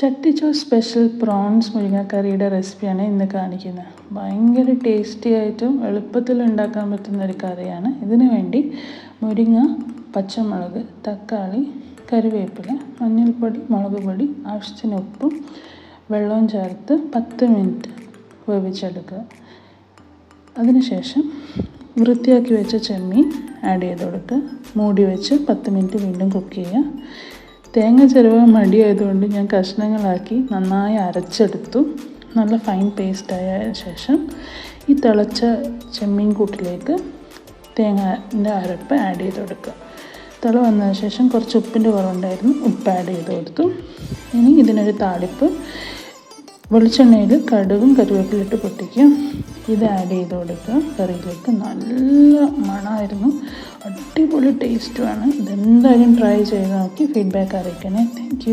ചട്ടിച്ചോ special prawns മുരിങ്ങക്കറിയുടെ റെസിപ്പിയാണ് ഇന്ന് കാണിക്കുന്നത്. ഭയങ്കര ടേസ്റ്റി ആയിട്ടും എളുപ്പത്തിൽ ഉണ്ടാക്കാൻ പറ്റുന്ന ഒരു കറിയാണ്. ഇതിനു വേണ്ടി മുരിങ്ങ പച്ചമുളക് തക്കാളി കറിവേപ്പില മഞ്ഞൾപ്പൊടി മുളക് പൊടി ആവശ്യത്തിന് ഉപ്പും വെള്ളവും ചേർത്ത് പത്ത് മിനിറ്റ് വേവിച്ചെടുക്കുക. അതിനുശേഷം വൃത്തിയാക്കി വെച്ച ചെമ്മീൻ ആഡ് ചെയ്ത് കൊടുക്കുക. മൂടി വെച്ച് പത്ത് മിനിറ്റ് വീണ്ടും കുക്ക് ചെയ്യുക. തേങ്ങ ചിരവാൻ മടിയായതുകൊണ്ട് ഞാൻ കഷ്ണങ്ങളാക്കി നന്നായി അരച്ചെടുത്തു. നല്ല ഫൈൻ പേസ്റ്റ് ആയ ശേഷം ഈ തിളച്ച ചെമ്മീൻ കൂട്ടിലേക്ക് തേങ്ങന്റെ അരപ്പ് ആഡ് ചെയ്ത് കൊടുക്കുക. തിള വന്നതിന് ശേഷം കുറച്ച് ഉപ്പിന്റെ കുറവുണ്ടായിരുന്നു. ഉപ്പ് ആഡ് ചെയ്ത് കൊടുത്തു. ഇനി ഇതിനൊരു താളിപ്പ് വെളിച്ചെണ്ണയിൽ കടുകും കറിവേപ്പിലിട്ട് പൊട്ടിക്കും. ഇത് ആഡ് ചെയ്ത് കൊടുക്കുക. കറിയിലേക്ക് നല്ല മണമായിരുന്നു. അടിപൊളി ടേസ്റ്റുമാണ് ഇതെന്തായാലും ട്രൈ ചെയ്ത് നോക്കി. ഫീഡ്ബാക്ക് അറിയിക്കണേ. താങ്ക്